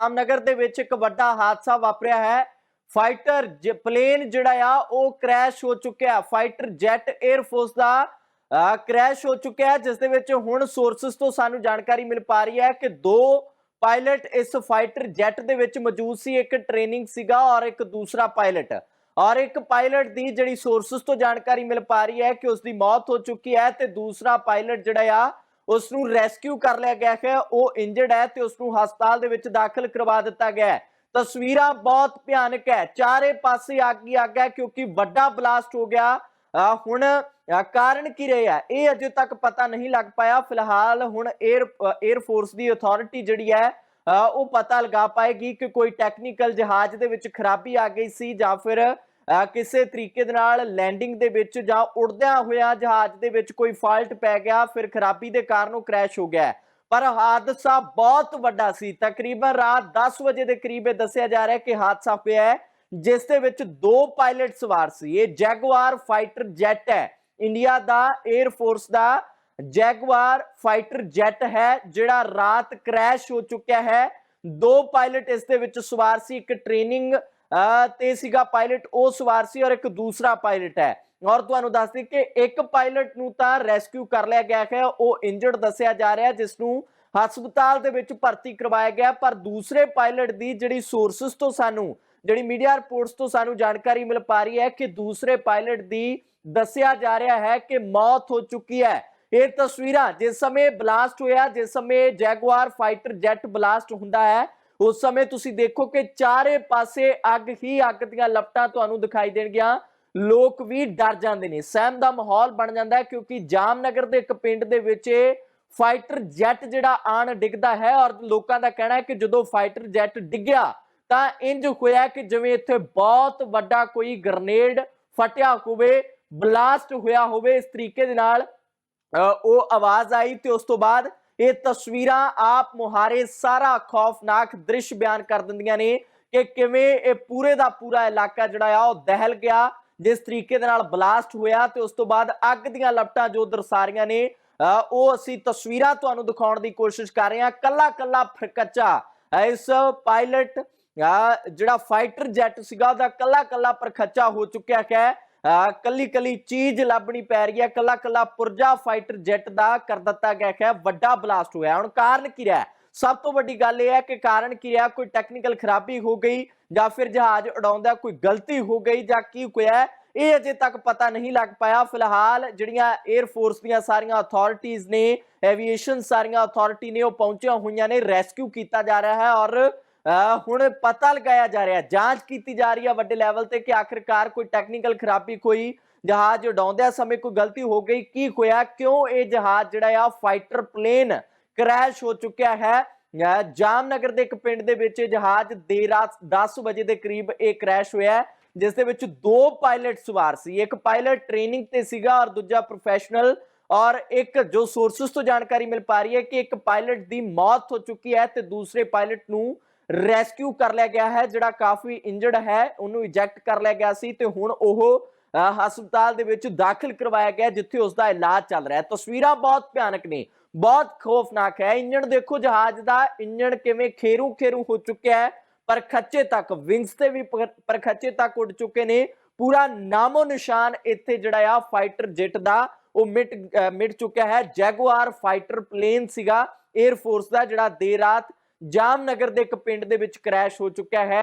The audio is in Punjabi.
ਜਾਮਨਗਰ ਦੇ ਵਿੱਚ ਇੱਕ ਵੱਡਾ ਹਾਦਸਾ ਵਾਪਰਿਆ ਹੈ। ਫਾਈਟਰ ਪਲੇਨ ਜਿਹੜਾ ਆ, ਉਹ ਕ੍ਰੈਸ਼ ਹੋ ਚੁੱਕਿਆ। ਫਾਈਟਰ ਜੈਟ 에ਅਰ ਦਾ ਕ੍ਰੈਸ਼ ਹੋ ਚੁੱਕਿਆ ਜਿਸ ਦੇ ਵਿੱਚ ਹੁਣ ਸੋਰਸਸ ਤੋਂ ਸਾਨੂੰ ਜਾਣਕਾਰੀ ਮਿਲ ਪਾ ਰਹੀ ਹੈ ਕਿ ਦੋ ਪਾਇਲਟ ਇਸ ਫਾਈਟਰ ਜੈਟ ਦੇ ਵਿੱਚ ਮੌਜੂਦ ਸੀ। ਇੱਕ ਟ੍ਰੇਨਿੰਗ ਸੀਗਾ ਔਰ ਇੱਕ ਦੂਸਰਾ ਪਾਇਲਟ। ਔਰ ਇੱਕ ਪਾਇਲਟ ਦੀ ਜਿਹੜੀ ਸੋਰਸਸ ਤੋਂ ਜਾਣਕਾਰੀ ਮਿਲ ਪਾ ਰਹੀ ਹੈ ਕਿ ਉਸ ਦੀ ਮੌਤ ਹੋ ਚੁੱਕੀ ਹੈ ਤੇ ਦੂਸਰਾ ਪਾਇਲਟ ਜਿਹੜਾ ਆ ਉਸ ਨੂੰ ਰੈਸਕਿਊ ਕਰ ਲਿਆ ਗਿਆ ਹੈ। ਉਹ ਇੰਜਰਡ ਹੈ ਤੇ ਉਸ ਨੂੰ ਹਸਪਤਾਲ ਦੇ ਵਿੱਚ ਦਾਖਲ ਕਰਵਾ ਦਿੱਤਾ ਗਿਆ ਹੈ। ਤਸਵੀਰਾਂ ਬਹੁਤ ਭਿਆਨਕ ਹੈ। ਚਾਰੇ ਪਾਸੇ ਅੱਗ ਹੀ ਅੱਗ ਹੈ ਕਿਉਂਕਿ ਵੱਡਾ ਬਲਾਸਟ ਹੋ ਗਿਆ। ਹੁਣ ਕਾਰਨ ਕੀ ਰਿਹਾ ਇਹ ਅਜੇ ਤੱਕ ਪਤਾ ਨਹੀਂ ਲੱਗ ਪਾਇਆ। ਫਿਲਹਾਲ ਹੁਣ 에ਅਰ 에ਅਰ ਫੋਰਸ ਦੀ ਅਥਾਰਟੀ ਜਿਹੜੀ ਹੈ ਉਹ ਪਤਾ ਲਗਾ ਪਾਏਗੀ ਕਿ ਕੋਈ ਟੈਕਨੀਕਲ ਜਹਾਜ਼ ਦੇ ਵਿੱਚ ਖਰਾਬੀ ਆ ਗਈ ਸੀ ਜਾਂ ਫਿਰ ਕਿਸੇ ਤਰੀਕੇ ਦੇ ਨਾਲ ਲੈਂਡਿੰਗ ਦੇ ਵਿੱਚ ਜਾਂ ਉੜਦਿਆਂ ਹੋਇਆ ਜਹਾਜ਼ ਦੇ ਵਿੱਚ ਕੋਈ ਫਾਲਟ ਪੈ ਗਿਆ, ਫਿਰ ਖਰਾਬੀ ਦੇ ਕਾਰਨ ਉਹ ਕ੍ਰੈਸ਼ ਹੋ ਗਿਆ ਪਰ ਹਾਦਸਾ ਬਹੁਤ ਵੱਡਾ ਸੀ। ਤਕਰੀਬਨ ਰਾਤ 10 ਵਜੇ ਦੇ ਕਰੀਬ ਇਹ ਦੱਸਿਆ ਜਾ ਰਿਹਾ ਕਿ ਹਾਦਸਾ ਹੋਇਆ ਹੈ, ਜਿਸ ਦੇ ਵਿੱਚ ਦੋ ਪਾਇਲਟ ਸਵਾਰ ਸੀ। ਇਹ ਜੈਗਵਾਰ ਫਾਈਟਰ ਜੈਟ ਹੈ। ਇੰਡੀਆ ਦਾ 에ਅਰ ਫੋਰਸ ਦਾ ਜੈਗਵਾਰ ਫਾਈਟਰ ਜੈਟ ਹੈ, ਜਿਹੜਾ ਰਾਤ ਕ੍ਰੈਸ਼ ਹੋ ਚੁੱਕਿਆ ਹੈ। ਦੋ ਪਾਇਲਟ ਇਸ ਦੇ ਵਿੱਚ ਸਵਾਰ ਸੀ। ਇੱਕ ਟ੍ਰੇਨਿੰਗ ਤੇ ਸੀਗਾ ਪਾਇਲਟ ਉਹ ਸਵਾਰ ਸੀ ਔਰ ਇੱਕ ਦੂਸਰਾ ਪਾਇਲਟ ਹੈ। ਔਰ ਤੁਹਾਨੂੰ ਦੱਸ ਦਈਏ ਕਿ ਇੱਕ ਪਾਇਲਟ ਨੂੰ ਤਾਂ ਰੈਸਕਿਊ ਕਰ ਲਿਆ ਗਿਆ ਹੈ। ਉਹ ਇੰਜਰਡ ਦੱਸਿਆ ਜਾ ਰਿਹਾ ਹੈ ਜਿਸ ਨੂੰ ਹਸਪਤਾਲ ਦੇ ਵਿੱਚ ਭਰਤੀ ਕਰਵਾਇਆ ਗਿਆ। ਪਰ ਦੂਸਰੇ ਪਾਇਲਟ ਦੀ ਜਿਹੜੀ ਸੋਰਸਸ ਤੋਂ ਸਾਨੂੰ, ਜਿਹੜੀ ਮੀਡੀਆ ਰਿਪੋਰਟਸ ਤੋਂ ਸਾਨੂੰ ਜਾਣਕਾਰੀ ਮਿਲ ਪਾ ਰਹੀ ਹੈ ਕਿ ਦੂਸਰੇ ਪਾਇਲਟ ਦੀ ਦੱਸਿਆ ਜਾ ਰਿਹਾ ਹੈ ਕਿ ਮੌਤ ਹੋ ਚੁੱਕੀ ਹੈ। ਇਹ ਤਸਵੀਰਾਂ ਜਿਸ ਸਮੇਂ ਬਲਾਸਟ ਹੋਇਆ, ਜਿਸ ਸਮੇਂ ਜੈਗੁਆਰ ਫਾਈਟਰ ਜੈਟ ਬਲਾਸਟ ਹੁੰਦਾ ਹੈ ਉਸ ਸਮੇਂ ਤੁਸੀਂ ਦੇਖੋ ਕਿ ਚਾਰੇ ਪਾਸੇ ਅੱਗ ਹੀ ਅੱਗ ਦੀਆਂ ਲਪਟਾਂ ਤੁਹਾਨੂੰ ਦਿਖਾਈ ਦੇਣਗੀਆਂ। ਲੋਕ ਵੀ ਡਰ ਜਾਂਦੇ ਨੇ। ਸਹਿਮ ਦਾ ਮਾਹੌਲ ਬਣ ਜਾਂਦਾ ਹੈ ਕਿਉਂਕਿ ਜਾਮਨਗਰ ਦੇ ਇੱਕ ਪਿੰਡ ਦੇ ਵਿੱਚ ਫਾਈਟਰ ਜੈਟ ਜਿਹੜਾ ਆਣ ਡਿੱਗਦਾ ਹੈ ਔਰ ਲੋਕਾਂ ਦਾ ਕਹਿਣਾ ਹੈ ਕਿ ਜਦੋਂ ਫਾਈਟਰ ਜੈਟ ਡਿੱਗਿਆ ਤਾਂ ਇੰਜ ਹੋਇਆ ਕਿ ਜਿਵੇਂ ਇੱਥੇ ਬਹੁਤ ਵੱਡਾ ਕੋਈ ਗ੍ਰਨੇਡ ਫਟਿਆ ਹੋਵੇ ਬਲਾਸਟ ਹੋਇਆ ਹੋਵੇ ਇਸ ਤਰੀਕੇ ਦੇ ਨਾਲ ਅ, ਉਹ ਆਵਾਜ਼ ਆਈ ਤੇ ਉਸ ਤੋਂ ਬਾਅਦ ਇਹ ਤਸਵੀਰਾਂ ਆਪ ਮੁਹਾਰੇ ਸਾਰਾ ਖੌਫਨਾਕ ਦ੍ਰਿਸ਼ ਬਿਆਨ ਕਰ ਦਿੰਦੀਆਂ ਨੇ ਕਿ ਕਿਵੇਂ ਇਹ ਪੂਰੇ ਦਾ ਪੂਰਾ ਇਲਾਕਾ ਜਿਹੜਾ ਆ ਉਹ ਦਹਿਲ ਗਿਆ ਜਿਸ ਤਰੀਕੇ ਦੇ ਨਾਲ ਬਲਾਸਟ ਹੋਇਆ ਤੇ ਉਸ ਤੋਂ ਬਾਅਦ ਅੱਗ ਦੀਆਂ ਲਪਟਾਂ ਜੋ ਦਰਸਾ ਰਹੀਆਂ ਨੇ ਉਹ ਅਸੀਂ ਤਸਵੀਰਾਂ ਤੁਹਾਨੂੰ ਦਿਖਾਉਣ ਦੀ ਕੋਸ਼ਿਸ਼ ਕਰ ਰਹੇ ਹਾਂ। ਕੱਲਾ ਕੱਲਾ ਫਰਕੱਚਾ ਇਸ ਪਾਇਲਟ ਅ, ਜਿਹੜਾ ਫਾਈਟਰ ਜੈਟ ਸੀਗਾ ਉਹਦਾ ਕੱਲਾ ਕੱਲਾ ਪਰਖੱਚਾ ਹੋ ਚੁੱਕਿਆ ਹੈ। ਕੱਲੀ ਕੱਲੀ ਚੀਜ਼ ਲੱਭਣੀ ਪੈ ਰਹੀ ਹੈ। ਕੱਲਾ ਕੱਲਾ ਪੁਰਜਾ ਫਾਈਟਰ ਜੈਟ ਦਾ ਕਰ ਦਿੱਤਾ ਗਿਆ ਹੈ ਵੱਡਾ ਬਲਾਸਟ ਹੋਇਆ। ਹੁਣ ਕਾਰਨ ਕੀ ਰਿਹਾ? ਸਭ ਤੋਂ ਵੱਡੀ ਗੱਲ ਇਹ ਹੈ ਕਿ ਕਾਰਨ ਕੀ ਰਿਹਾ? ਕੋਈ ਟੈਕਨੀਕਲ ਖਰਾਬੀ ਹੋ ਗਈ ਜਾਂ ਫਿਰ ਜਹਾਜ਼ ਉਡਾਉਂਦਾ ਕੋਈ ਗਲਤੀ ਹੋ ਗਈ ਜਾਂ ਕੀ ਹੋਇਆ, ਇਹ ਅਜੇ ਤੱਕ ਪਤਾ ਨਹੀਂ ਲੱਗ ਪਾਇਆ। ਫਿਲਹਾਲ ਜਿਹੜੀਆਂ 에ਅਰ ਫੋਰਸ ਦੀਆਂ ਸਾਰੀਆਂ ਅਥਾਰਟੀਆਂ ਨੇ ਐਵੀਏਸ਼ਨ ਸਾਰੀਆਂ ਅਥਾਰਟੀ ਨੇ, ਉਹ ਪਹੁੰਚੀਆਂ ਹੋਈਆਂ ਨੇ ਰੈਸਕਿਊ ਕੀਤਾ ਜਾ ਰਿਹਾ ਹੈ ਔਰ ਹੁਣ ਪਤਾ ਲਗਾਇਆ ਜਾ ਰਿਹਾ ਜਾਂਚ ਕੀਤੀ ਜਾ ਰਹੀ ਹੈ ਵੱਡੇ ਲੈਵਲ ਤੇ ਕਿ ਆਖਿਰਕਾਰ ਕੋਈ ਟੈਕਨੀਕਲ ਖਰਾਬੀ ਕੋਈ ਜਹਾਜ਼ ਉਡਾਉਂਦਿਆਂ ਸਮੇਂ ਕੋਈ ਗਲਤੀ ਹੋ ਗਈ ਕੀ ਹੋਇਆ ਕਿਉਂ ਇਹ ਜਹਾਜ਼ ਜਿਹੜਾ ਆ ਫਾਈਟਰ ਪਲੇਨ ਕ੍ਰੈਸ਼ ਹੋ ਚੁੱਕਿਆ ਹੈ? ਜਾਮਨਗਰ ਦੇ ਇੱਕ ਪਿੰਡ ਦੇ ਵਿੱਚ ਜਹਾਜ਼ ਦੇਰ ਰਾਤ 10 ਵਜੇ ਦੇ ਕਰੀਬ ਇਹ ਕ੍ਰੈਸ਼ ਹੋਇਆ ਹੈ, ਜਿਸ ਦੇ ਵਿੱਚ ਦੋ ਪਾਇਲਟ ਸਵਾਰ ਸੀ ਇੱਕ ਪਾਇਲਟ ਟ੍ਰੇਨਿੰਗ ਤੇ ਸੀਗਾ ਔਰ ਦੂਜਾ ਪ੍ਰੋਫੈਸ਼ਨਲ ਔਰ ਇੱਕ ਜੋ ਸੋਰਸਸ ਤੋਂ ਜਾਣਕਾਰੀ ਮਿਲ ਪਾ ਰਹੀ ਹੈ ਕਿ ਇੱਕ ਪਾਇਲਟ ਦੀ ਮੌਤ ਹੋ ਚੁੱਕੀ ਹੈ ਤੇ ਦੂਸਰੇ ਪਾਇਲਟ ਨੂੰ ਰੈਸਕਿਊ ਕਰ ਲਿਆ ਗਿਆ ਹੈ, ਜਿਹੜਾ ਕਾਫੀ ਇੰਜਰਡ ਹੈ, ਉਹਨੂੰ ਇਜੈਕਟ ਕਰ ਲਿਆ ਗਿਆ ਸੀ ਤੇ ਹੁਣ ਉਹ ਹਸਪਤਾਲ ਦੇ ਵਿੱਚ ਦਾਖਲ ਕਰਵਾਇਆ ਗਿਆ ਜਿੱਥੇ ਉਸ ਦਾ ਇਲਾਜ ਚੱਲ ਰਿਹਾ ਹੈ। ਤਸਵੀਰਾਂ ਬਹੁਤ ਭਿਆਨਕ ਨੇ, ਬਹੁਤ ਖੌਫਨਾਕ ਹੈ। ਇੰਜਣ ਦੇਖੋ, ਜਹਾਜ਼ ਦਾ ਇੰਜਣ ਕਿਵੇਂ ਖੇਰੂ ਖੇਰੂ ਹੋ ਚੁੱਕਿਆ ਹੈ, ਪਰ ਖੱਚੇ ਤੱਕ, ਵਿੰਗਸ ਤੇ ਵੀ ਪਰ ਖੱਚੇ ਤੱਕ ਉੱਡ ਚੁੱਕੇ ਨੇ। ਪੂਰਾ ਨਾਮੋ ਨਿਸ਼ਾਨ ਇੱਥੇ ਜਿਹੜਾ ਆ, ਫਾਈਟਰ ਜੈਟ ਦਾ, ਉਹ ਮਿਟ ਮਿਟ ਚੁੱਕਿਆ ਹੈ। ਜੈਗੁਆਰ ਫਾਈਟਰ ਪਲੇਨ ਸੀਗਾ 에ਅਰ ਫੋਰਸ ਦਾ ਜਿਹੜਾ ਦੇਰ ਰਾਤ ਜਾਮਨਗਰ ਦੇ ਇੱਕ ਪਿੰਡ ਦੇ ਵਿੱਚ ਕ੍ਰੈਸ਼ ਹੋ ਚੁੱਕਿਆ ਹੈ।